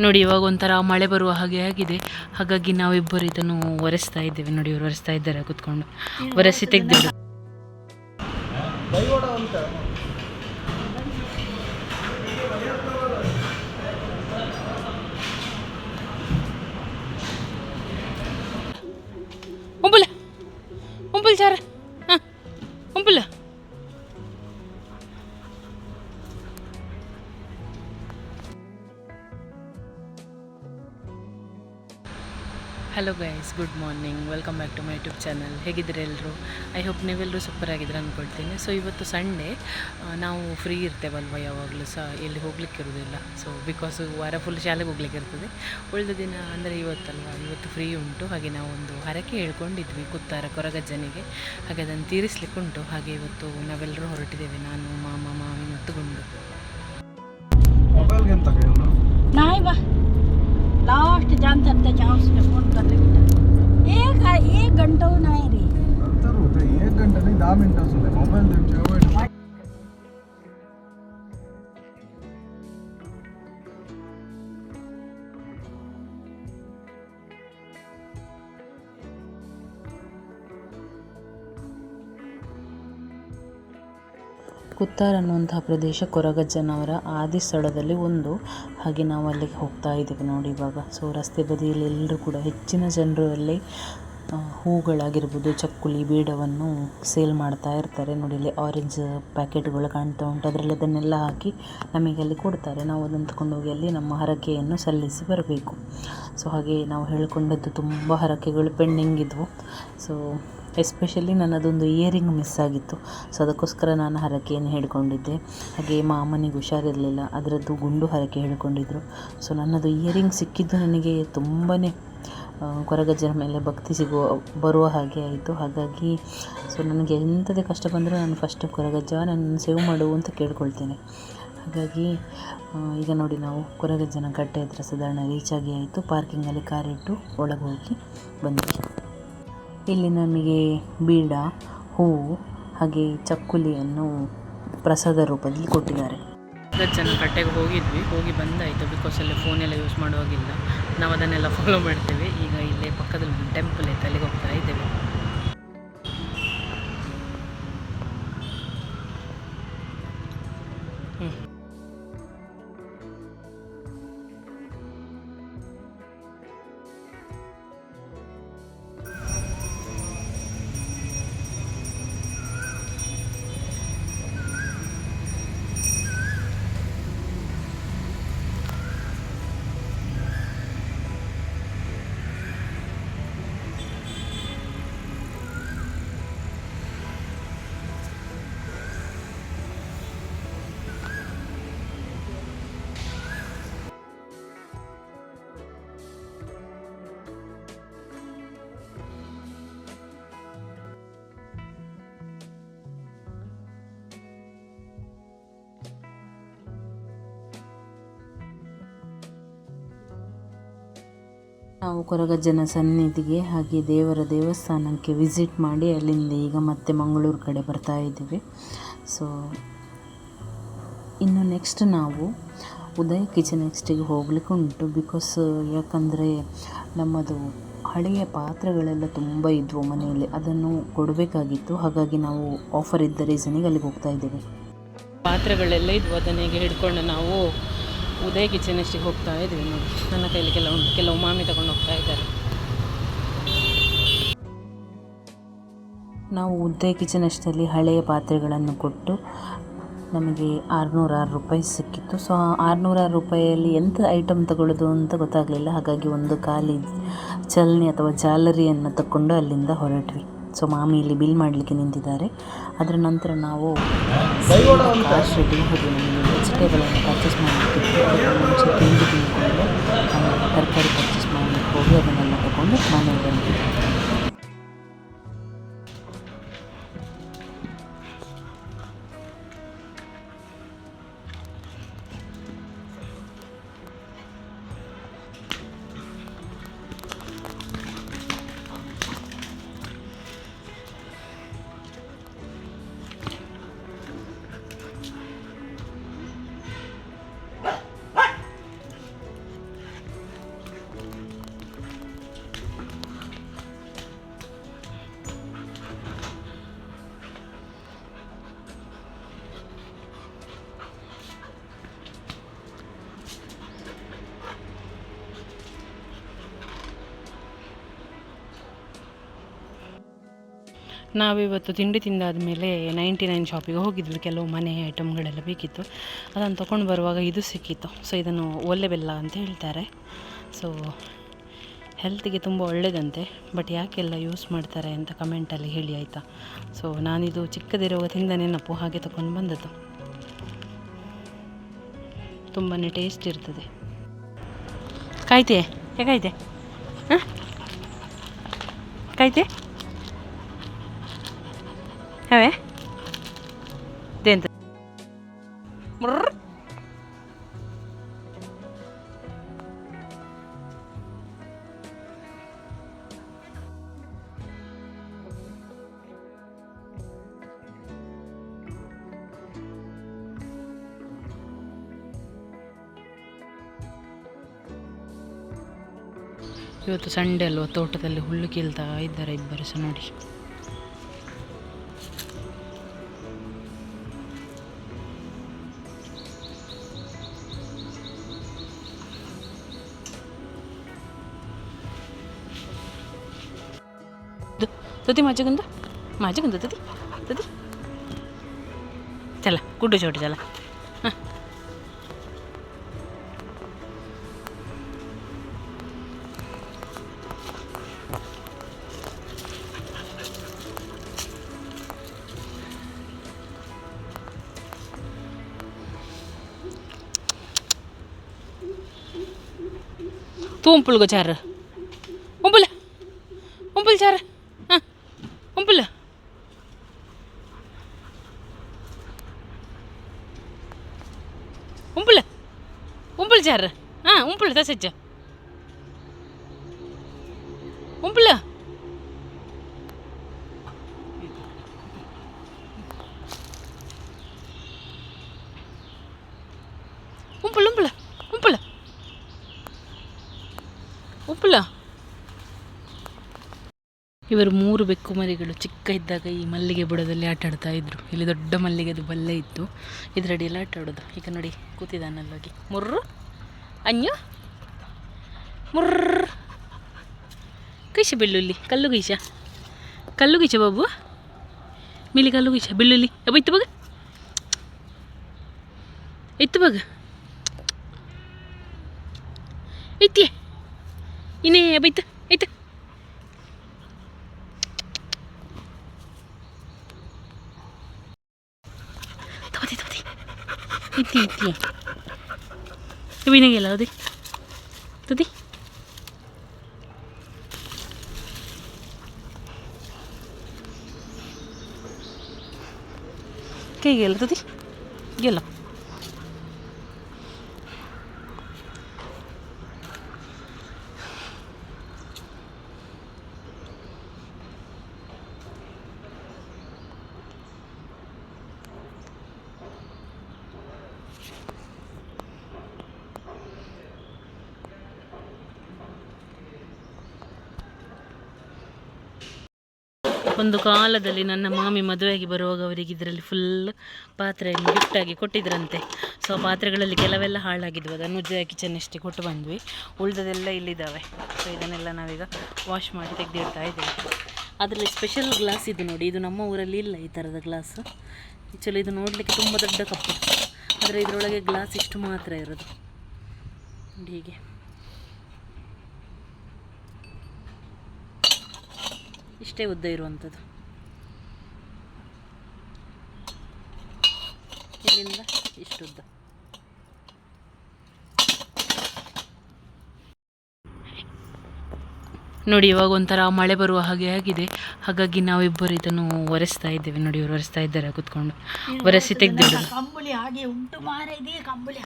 ನೋಡಿ ಇವಾಗ ಒಂಥರ ಮಳೆ ಬರುವ ಹಾಗೆ ಆಗಿದೆ. ಹಾಗಾಗಿ ನಾವಿಬ್ಬರು ಇದನ್ನು ಒರೆಸ್ತಾ ಇದ್ದೇವೆ. ನೋಡಿ ಇವರು ಒರೆಸ್ತಾ ಇದ್ದಾರೆ ಕುತ್ಕೊಂಡು. ಒರೆಸಿ ತೆಗ್ದಿದ್ದು hello guys good morning welcome back to my YouTube channel ಹೇಗಿದ್ರೆ ಎಲ್ಲರೂ ಐ ಹೋಪ್ ನೀವೆಲ್ಲರೂ ಸೂಪರ್ ಆಗಿದ್ರೆ ಅಂದ್ಕೊಳ್ತೀನಿ ಸೊ ಇವತ್ತು ಸಂಡೇ ನಾವು ಫ್ರೀ ಇರ್ತೇವಲ್ವ ಯಾವಾಗಲೂ ಸಹ? ಎಲ್ಲಿ ಹೋಗ್ಲಿಕ್ಕೆ ಇರೋದಿಲ್ಲ ಸೊ ಬಿಕಾಸ್ ವಾರ ಫುಲ್ ಶಾಲೆಗೆ ಹೋಗ್ಲಿಕ್ಕೆ ಇರ್ತದೆ. ಉಳಿದ ದಿನ ಅಂದರೆ ಇವತ್ತಲ್ವ? ಇವತ್ತು ಫ್ರೀ ಉಂಟು. ಹಾಗೆ ನಾವೊಂದು ಹರಕೆ ಹೇಳ್ಕೊಂಡಿದ್ವಿ ಕುತ್ತಾರ ಕೊರಗಜ್ಜನಿಗೆ. ಹಾಗೆ ಅದನ್ನು ತೀರಿಸ್ಲಿಕ್ಕೆ ಉಂಟು. ಹಾಗೆ ಇವತ್ತು ನಾವೆಲ್ಲರೂ ಹೊರಟಿದ್ದೇವೆ. ನಾನು ಮಾಮ ಮಾವಿ ಮತ್ತು ಗುಂಡು ಬಾ. लास्ट जान सकते चाहो उसने फोन करले एक एक घंटा नाही रे. नंतर होतं एक घंटा नाही दहा मिनिटं असू दे. मोबाईल त्यांच्या ಕುತ್ತಾರ್ ಅನ್ನುವಂತಹ ಪ್ರದೇಶ ಕೊರಗಜ್ಜನವರ ಆದಿ ಸ್ಥಳದಲ್ಲಿ ಒಂದು. ಹಾಗೆ ನಾವು ಅಲ್ಲಿಗೆ ಹೋಗ್ತಾ ಇದ್ದೀವಿ ನೋಡಿ ಇವಾಗ. ಸೊ ರಸ್ತೆ ಬದಿಯಲ್ಲಿ ಎಲ್ಲರೂ ಕೂಡ ಹೆಚ್ಚಿನ ಜನರು ಅಲ್ಲಿ ಹೂಗಳಾಗಿರ್ಬೋದು, ಚಕ್ಕುಲಿ, ಬೀಡವನ್ನು ಸೇಲ್ ಮಾಡ್ತಾ ಇರ್ತಾರೆ. ನೋಡಿ, ಇಲ್ಲಿ ಆರೆಂಜ್ ಪ್ಯಾಕೆಟ್ಗಳು ಕಾಣ್ತಾ ಉಂಟು. ಅದರಲ್ಲಿ ಅದನ್ನೆಲ್ಲ ಹಾಕಿ ನಮಗೆ ಅಲ್ಲಿ ಕೊಡ್ತಾರೆ. ನಾವು ಅದನ್ನು ತಗೊಂಡೋಗಿ ಅಲ್ಲಿ ನಮ್ಮ ಹರಕೆಯನ್ನು ಸಲ್ಲಿಸಿ ಬರಬೇಕು. ಸೊ ಹಾಗೆ ನಾವು ಹೇಳ್ಕೊಂಡದ್ದು ತುಂಬ ಹರಕೆಗಳು ಪೆಂಡಿಂಗ್ ಇದ್ವು. ಸೊ ಎಸ್ಪೆಷಲಿ ನನ್ನದೊಂದು ಇಯರಿಂಗ್ ಮಿಸ್ ಆಗಿತ್ತು. ಸೊ ಅದಕ್ಕೋಸ್ಕರ ನಾನು ಹರಕೆಯನ್ನು ಹೇಳ್ಕೊಂಡಿದ್ದೆ ಹಾಗೆ ಮಾಮನಿಗೆ ಹುಷಾರಿರಲಿಲ್ಲ. ಅದರದ್ದು ಗುಂಡು ಹರಕೆ ಹೇಳಿಕೊಂಡಿದ್ದರು ಸೊ ನನ್ನದು ಇಯರಿಂಗ್ ಸಿಕ್ಕಿದ್ದು ನನಗೆ ತುಂಬಾ ಕೊರಗಜ್ಜನ ಮೇಲೆ ಭಕ್ತಿ ಸಿಗುವ ಬರುವ ಹಾಗೆ ಆಯಿತು. ಹಾಗಾಗಿ ಸೊ ನನಗೆ ಎಂಥದೇ ಕಷ್ಟ ಬಂದರೂ ನಾನು ಫಸ್ಟ್ ಕೊರಗಜ್ಜ ನನ್ನ ಸೇವ್ ಮಾಡು ಅಂತ ಕೇಳ್ಕೊಳ್ತೇನೆ. ಹಾಗಾಗಿ ಈಗ ನೋಡಿ ನಾವು ಕೊರಗಜ್ಜನ ಕಟ್ಟೆ ಹತ್ರ ಸಾಧಾರಣ ರೀಚ್ ಆಗಿ ಆಯಿತು. ಪಾರ್ಕಿಂಗಲ್ಲಿ ಕಾರಿಟ್ಟು ಒಳಗೆ ಹೋಗಿ ಬಂದ್ವಿ. ಇಲ್ಲಿ ನಮಗೆ ಬೀಡ ಹೂವು ಹಾಗೆ ಚಕ್ಕುಲಿಯನ್ನು ಪ್ರಸಾದ ರೂಪದಲ್ಲಿ ಕೊಟ್ಟಿದ್ದಾರೆ. ಚೆನ್ನ ಕಟ್ಟೆಗೆ ಹೋಗಿದ್ವಿ. ಹೋಗಿ ಬಂದಾಯಿತು. ಬಿಕಾಸ್ ಅಲ್ಲಿ ಫೋನೆಲ್ಲ ಯೂಸ್ ಮಾಡುವಾಗಿಲ್ಲ ನಾವು ಅದನ್ನೆಲ್ಲ ಫಾಲೋ ಮಾಡ್ತೇವೆ. ಈಗ ಇಲ್ಲೇ ಪಕ್ಕದಲ್ಲಿ ಟೆಂಪಲ್ ಐತೆ ಅಲ್ಲಿಗೆ ಹೋಗ್ತಾ ನಾವು ಕೊರಗಜ್ಜನ ಸನ್ನಿಧಿಗೆ ಹಾಗೆ ದೇವರ ದೇವಸ್ಥಾನಕ್ಕೆ ವಿಸಿಟ್ ಮಾಡಿ ಅಲ್ಲಿಂದ ಈಗ ಮತ್ತೆ ಮಂಗಳೂರು ಕಡೆ ಬರ್ತಾ ಇದ್ದೀವಿ. ಸೊ ಇನ್ನು ನೆಕ್ಸ್ಟ್ ನಾವು ಉದಯ ಕಿಚನ್ ನೆಕ್ಸ್ಟಿಗೆ ಹೋಗ್ಲಿಕ್ಕೆ ಉಂಟು ಬಿಕಾಸ್ ಯಾಕಂದರೆ ನಮ್ಮದು ಹಳೆಯ ಪಾತ್ರೆಗಳೆಲ್ಲ ತುಂಬ ಇದ್ವು ಮನೆಯಲ್ಲಿ. ಅದನ್ನು ಕೊಡಬೇಕಾಗಿತ್ತು. ಹಾಗಾಗಿ ನಾವು ಆಫರ್ ಇದ್ದ ರೀಸನಿಗೆ ಅಲ್ಲಿಗೆ ಹೋಗ್ತಾ ಇದ್ದೀವಿ. ಪಾತ್ರೆಗಳೆಲ್ಲ ಇದ್ವು. ಅದನ್ನ ಈಗ ಹಿಡ್ಕೊಂಡು ನಾವು ಉದಯ ಕಿಚನ್ ಅಷ್ಟಿಗೆ ಹೋಗ್ತಾ ಇದ್ದೀವಿ ನೋಡಿ. ನನ್ನ ಕೈಯಲ್ಲಿ ಕೆಲವು ಉಂಟು ಕೆಲವು ಮಾಮಿ ತಗೊಂಡು ಹೋಗ್ತಾ ಇದ್ದಾರೆ. ನಾವು ಉದಯ ಕಿಚನ್ ಅಷ್ಟಲ್ಲಿ ಹಳೆಯ ಪಾತ್ರೆಗಳನ್ನು ಕೊಟ್ಟು ನಮಗೆ ಆರುನೂರಾರು ರೂಪಾಯಿ ಸಿಕ್ಕಿತ್ತು. ಸೊ ಆರುನೂರಾರು ಆರುನೂರ ರೂಪಾಯಿಯಲ್ಲಿ ಎಂಥ ಐಟಮ್ ತಗೊಳ್ಳೋದು ಅಂತ ಗೊತ್ತಾಗಲಿಲ್ಲ. ಹಾಗಾಗಿ ಒಂದು ಖಾಲಿ ಚಲನೆ ಅಥವಾ ಜಾಲರಿಯನ್ನು ತಗೊಂಡು ಅಲ್ಲಿಂದ ಹೊರಟ್ವಿ. ಸೊ ಮಾಮಿ ಇಲ್ಲಿ ಬಿಲ್ ಮಾಡಲಿಕ್ಕೆ ನಿಂತಿದ್ದಾರೆ. ಅದರ ನಂತರ ನಾವು ಕಾರ್ ಶೆಡ್ಡಿಗೆ ಹೋಗಿ ನಮಗೆ ವೆಜಿಟೇಬಲನ್ನು ಪರ್ಚೇಸ್ ಮಾಡಲಿಕ್ಕಿತ್ತು ಅದಕ್ಕೆ ಮುಂಚೆ ತಿಂಡಿ ತಿಂದ್ಕೊಂಡು ತರಕಾರಿ ಪರ್ಚೇಸ್ ಮಾಡಲಿಕ್ಕೆ ಹೋಗಿ, ಅದನ್ನೆಲ್ಲ ತಗೊಂಡು ಮನೆಗೆ ಬಂದ್ವಿ. ನಾವಿವತ್ತು ತಿಂಡಿ ತಿಂದಾದಮೇಲೆ ನೈಂಟಿ ನೈನ್ ಶಾಪಿಗೆ ಹೋಗಿದ್ವಿ. ಕೆಲವು ಮನೆ ಐಟಮ್ಗಳೆಲ್ಲ ಬೇಕಿತ್ತು. ಅದನ್ನು ತೊಗೊಂಡು ಬರುವಾಗ ಇದು ಸಿಕ್ಕಿತ್ತು. ಸೊ ಇದನ್ನು ಒಲ್ಲೆ ಬೆಲ್ಲ ಅಂತ ಹೇಳ್ತಾರೆ. ಸೊ ಹೆಲ್ತಿಗೆ ತುಂಬ ಒಳ್ಳೆಯದಂತೆ. ಬಟ್ ಯಾಕೆಲ್ಲ ಯೂಸ್ ಮಾಡ್ತಾರೆ ಅಂತ ಕಮೆಂಟಲ್ಲಿ ಹೇಳಿ ಆಯಿತಾ? ಸೊ ನಾನಿದು ಚಿಕ್ಕದಿರುವಾಗ ತಿಂದ ನೆನಪು ಹಾಗೆ ತೊಗೊಂಡು ಬಂದದ್ದು. ತುಂಬಾ ಟೇಸ್ಟ್ ಇರ್ತದೆ. ಕಾಯ್ತೆ? ಹೇಗಾಯ್ತೆ? ಹಾಂ? ಕಾಯ್ತೆ? ಹವೇ ದೇಂತ ಇವತ್ತು ಸಂಡೇ ಅಲ್ವಾ? ತೋಟದಲ್ಲಿ ಹುಲ್ಲು ಕೀಳ್ತಾ ಇದ್ದಾರೆ ಇಬ್ಬರು ಸಹ ನೋಡಿ. तुती माझी गुंद माझी गुंद तुती? ती चला कुठे छोटी चला. हां. తూంపులుగా చారు செஞ்சார் ஆ உம்புள்ள தான் செஞ்சேன் உம்புள்ள உம்புள்ள ಇವರು ಮೂರು ಬೆಕ್ಕು ಮರಿಗಳು ಚಿಕ್ಕ ಇದ್ದಾಗ ಈ ಮಲ್ಲಿಗೆ ಬುಡದಲ್ಲಿ ಆಟ ಆಡ್ತಾ ಇದ್ರು. ಇಲ್ಲಿ ದೊಡ್ಡ ಮಲ್ಲಿಗೆದು ಬಲ್ಲೆ ಇತ್ತು. ಇದರಡಿ ಆಟ ಆಡೋದು. ಈಗ ನೋಡಿ ಕೂತಿದ್ದಾನಲ್ಲೋಗಿ ಮುರ್ರು. ಅನ್ಯು ಮುರ್ರ್ ಕೈಶ ಬೆಳ್ಳುಳ್ಳಿ ಕಲ್ಲು ಗೈಶ ಕಲ್ಲು ಗೈಶ ಬಾಬು ಮಿಲಿ ಕಲ್ಲು ಗೈಶ ಬೆಳ್ಳುಳ್ಳಿ ಅಬ್ಬ ಇತ್ತು ಬಗ ಇತ್ತು ಬಗ ಐತಿ ಇನ್ನೇ ಬೈತ ಐತ ತಗೋತಿ ತಗೋತಿ तुम्ही नाही गेला होती तू ती काही गेलं तू ती गेलं. ಒಂದು ಕಾಲದಲ್ಲಿ ನನ್ನ ಮಾಮಿ ಮದುವೆಗೆ ಬರುವಾಗ ಅವರಿಗೆ ಇದರಲ್ಲಿ ಫುಲ್ ಪಾತ್ರೆಯನ್ನು ಗಿಫ್ಟಾಗಿ ಕೊಟ್ಟಿದ್ರಂತೆ. ಸೊ ಪಾತ್ರೆಗಳಲ್ಲಿ ಕೆಲವೆಲ್ಲ ಹಾಳಾಗಿದ್ವು. ಅದನ್ನು ಉಜ್ಜಯ ಕಿಚನ್ ಅಷ್ಟೇ ಕೊಟ್ಟು ಬಂದ್ವಿ. ಉಳಿದದೆಲ್ಲ ಇಲ್ಲಿದ್ದಾವೆ. ಸೊ ಇದನ್ನೆಲ್ಲ ನಾವೀಗ ವಾಶ್ ಮಾಡಿ ತೆಗೆದಿಡ್ತಾ ಇದ್ದೇವೆ. ಅದರಲ್ಲಿ ಸ್ಪೆಷಲ್ ಗ್ಲಾಸ್ ಇದು ನೋಡಿ. ಇದು ನಮ್ಮ ಊರಲ್ಲಿ ಇಲ್ಲ ಈ ಥರದ ಗ್ಲಾಸ್ ಆ್ಯಕ್ಚುಲಿ ಇದು ನೋಡಲಿಕ್ಕೆ ತುಂಬ ದೊಡ್ಡ ಕಪ್ಪು ಆದರೆ ಇದರೊಳಗೆ ಗ್ಲಾಸ್ ಇಷ್ಟು ಮಾತ್ರ ಇರೋದು. ಹೀಗೆ. ಇಷ್ಟೇ ಉದ್ದ ಇರುವಂಥದ್ದು. ಇಲ್ಲಿಂದ ಇಷ್ಟು ಉದ್ದ. ನೋಡಿ ಇವಾಗ ಒಂಥರ ಮಳೆ ಬರುವ ಹಾಗೆ ಆಗಿದೆ. ಹಾಗಾಗಿ ನಾವಿಬ್ಬರು ಇದನ್ನು ಒರೆಸ್ತಾ ಇದ್ದೇವೆ. ನೋಡಿ ಇವರು ಒರೆಸ್ತಾ ಇದ್ದಾರೆ ಕುತ್ಕೊಂಡು. ಒರೆಸಿ ತೆಗೆದಿಡು ಕಂಬಳಿ ಹಾಗೆ ಉಂಟು ಮಾರ ಇದೆ ಕಂಬಳಿ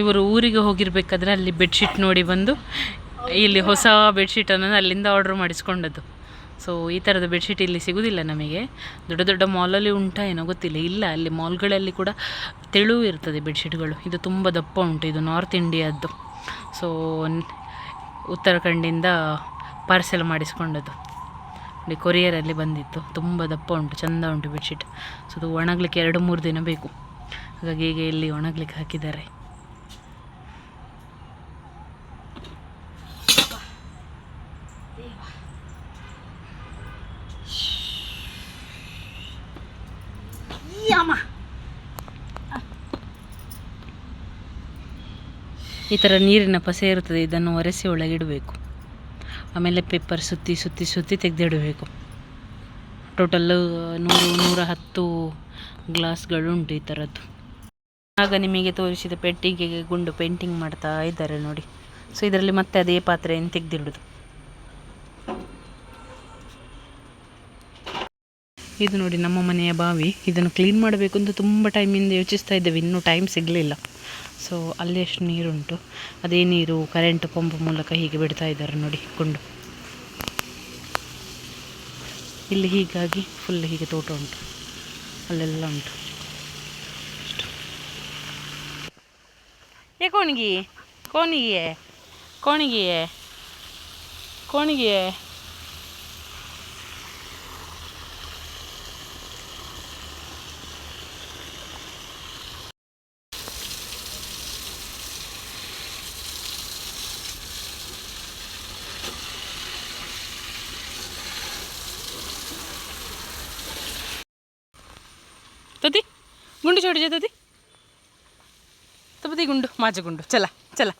ಇವರು ಊರಿಗೆ ಹೋಗಿರ್ಬೇಕಾದ್ರೆ ಅಲ್ಲಿ ಬೆಡ್ಶೀಟ್ ನೋಡಿ ಬಂದು ಇಲ್ಲಿ ಹೊಸ ಬೆಡ್ಶೀಟನ್ನು ಅಲ್ಲಿಂದ ಆರ್ಡ್ರ್ ಮಾಡಿಸ್ಕೊಂಡದ್ದು. ಸೊ ಈ ಥರದ ಬೆಡ್ಶೀಟ್ ಇಲ್ಲಿ ಸಿಗೋದಿಲ್ಲ ನಮಗೆ. ದೊಡ್ಡ ದೊಡ್ಡ ಮಾಲಲ್ಲಿ ಉಂಟಾ ಏನೋ ಗೊತ್ತಿಲ್ಲ. ಇಲ್ಲ, ಅಲ್ಲಿ ಮಾಲ್ಗಳಲ್ಲಿ ಕೂಡ ತೆಳು ಇರ್ತದೆ ಬೆಡ್ಶೀಟ್ಗಳು ಇದು ತುಂಬ ದಪ್ಪ ಉಂಟು. ಇದು ನಾರ್ತ್ ಇಂಡಿಯಾದ್ದು ಸೊ ಉತ್ತರಾಖಂಡಿಂದ ಪಾರ್ಸೆಲ್ ಮಾಡಿಸ್ಕೊಂಡದ್ದು. ಇಲ್ಲಿ ಕೊರಿಯರಲ್ಲಿ ಬಂದಿತ್ತು. ತುಂಬ ದಪ್ಪ ಉಂಟು. ಚೆಂದ ಉಂಟು ಬೆಡ್ಶೀಟ್ ಸೊ ಅದು ಒಣಗಲಿಕ್ಕೆ ಎರಡು ಮೂರು ದಿನ ಬೇಕು. ಹಾಗಾಗಿ ಈಗ ಇಲ್ಲಿ ಒಣಗ್ಲಿಕ್ಕೆ ಹಾಕಿದ್ದಾರೆ. ಈ ಥರ ನೀರಿನ ಪಸೆ ಇರುತ್ತದೆ, ಇದನ್ನು ಒರೆಸಿ ಒಳಗಿಡಬೇಕು. ಆಮೇಲೆ ಪೇಪರ್ ಸುತ್ತಿ ಸುತ್ತಿ ಸುತ್ತಿ ತೆಗೆದಿಡಬೇಕು. ಟೋಟಲ್ಲು ನೂರು, ನೂರ ಹತ್ತು ಗ್ಲಾಸ್ಗಳು ಉಂಟು ಈ ಥರದ್ದು ಆಗ ನಿಮಗೆ ತೋರಿಸಿದ ಪೆಟ್ಟಿಗೆಗೆ ಗುಂಡು ಪೇಂಟಿಂಗ್ ಮಾಡ್ತಾ ಇದ್ದಾರೆ ನೋಡಿ. ಸೊ ಇದರಲ್ಲಿ ಮತ್ತೆ ಅದೇ ಪಾತ್ರೆಯನ್ನು ತೆಗೆದಿಡುದು. ಇದು ನೋಡಿ ನಮ್ಮ ಮನೆಯ ಬಾವಿ. ಇದನ್ನು ಕ್ಲೀನ್ ಮಾಡಬೇಕು ಅಂತ ತುಂಬ ಟೈಮಿಂದ ಯೋಚಿಸ್ತಾ ಇದ್ದೇವೆ. ಇನ್ನೂ ಟೈಮ್ ಸಿಗಲಿಲ್ಲ. ಸೊ ಅಲ್ಲಿ ಎಷ್ಟು ನೀರುಂಟು. ಅದೇ ನೀರು ಕರೆಂಟ್ ಪಂಪ್ ಮೂಲಕ ಹೀಗೆ ಬಿಡ್ತಾ ಇದ್ದಾರೆ ನೋಡಿ, ಕೊಂಡು. ಇಲ್ಲಿ ಹೀಗಾಗಿ ಫುಲ್ ಹೀಗೆ ತೋಟ ಉಂಟು. ಅಲ್ಲೆಲ್ಲ ಉಂಟು. ಏ ಕೋಣಿಗೆ ಕೋಣಿಗೆ ಕೋಣಿಗೆ ಕೋಣಿಗೆ. गुंडू छोटी जाते ती तर ती गुंडू माझे गुंडू. चला चला.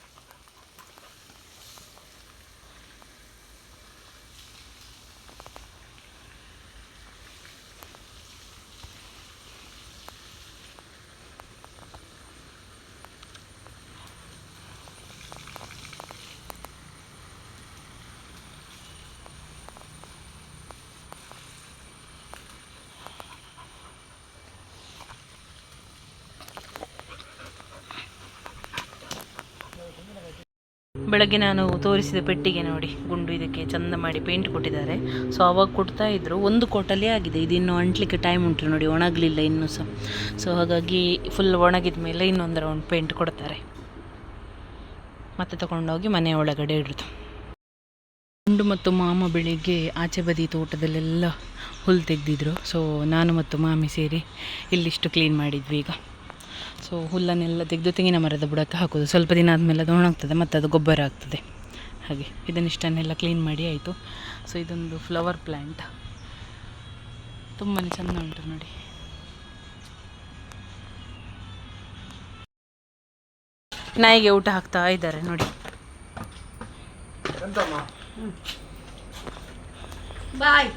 ಬೆಳಗ್ಗೆ ನಾನು ತೋರಿಸಿದ ಪೆಟ್ಟಿಗೆ ನೋಡಿ, ಗುಂಡು ಇದಕ್ಕೆ ಚಂದ ಮಾಡಿ ಪೇಂಟ್ ಕೊಟ್ಟಿದ್ದಾರೆ. ಸೊ ಅವಾಗ ಕೊಡ್ತಾ ಇದ್ರು. ಒಂದು ಕೋಟಲ್ಲೇ ಆಗಿದೆ. ಇದು ಇನ್ನೂ ಅಂಟ್ಲಿಕ್ಕೆ ಟೈಮ್ ಉಂಟು ನೋಡಿ, ಒಣಗಲಿಲ್ಲ ಇನ್ನೂ ಸಹ. ಸೊ ಹಾಗಾಗಿ ಫುಲ್ ಒಣಗಿದ ಮೇಲೆ ಇನ್ನೊಂದು ರೌಂಡ್ ಪೇಂಟ್ ಕೊಡ್ತಾರೆ. ಮತ್ತೆ ತಗೊಂಡೋಗಿ ಮನೆ ಒಳಗಡೆ ಇಡೋದು. ಗುಂಡು ಮತ್ತು ಮಾಮ ಬೆಳಿಗ್ಗೆ ಆಚೆ ಬದಿ ತೋಟದಲ್ಲೆಲ್ಲ ಹುಲ್ಲು ತೆಗೆದಿದ್ರು. ಸೊ ನಾನು ಮತ್ತು ಮಾಮಿ ಸೇರಿ ಇಲ್ಲಿಷ್ಟು ಕ್ಲೀನ್ ಮಾಡಿದ್ವಿ ಈಗ. ಸೊ ಹುಲ್ಲನ್ನೆಲ್ಲ ತೆಗೆದು ತೆಂಗಿನ ಮರದ ಬುಡಕ್ಕೆ ಹಾಕೋದು. ಸ್ವಲ್ಪ ದಿನ ಆದಮೇಲೆ ಅದು ಒಣಗ್ತದೆ ಮತ್ತು ಅದು ಗೊಬ್ಬರ ಆಗ್ತದೆ. ಹಾಗೆ ಇದನ್ನಿಷ್ಟನ್ನೆಲ್ಲ ಕ್ಲೀನ್ ಮಾಡಿ ಆಯಿತು. ಸೊ ಇದೊಂದು ಫ್ಲವರ್ ಪ್ಲ್ಯಾಂಟ್ ತುಂಬಾ ಚೆಂದ ಉಂಟು ನೋಡಿ. ನಾಯಿಗೆ ಊಟ ಹಾಕ್ತಾ ಇದ್ದಾರೆ ನೋಡಿ. ಬಾಯ್.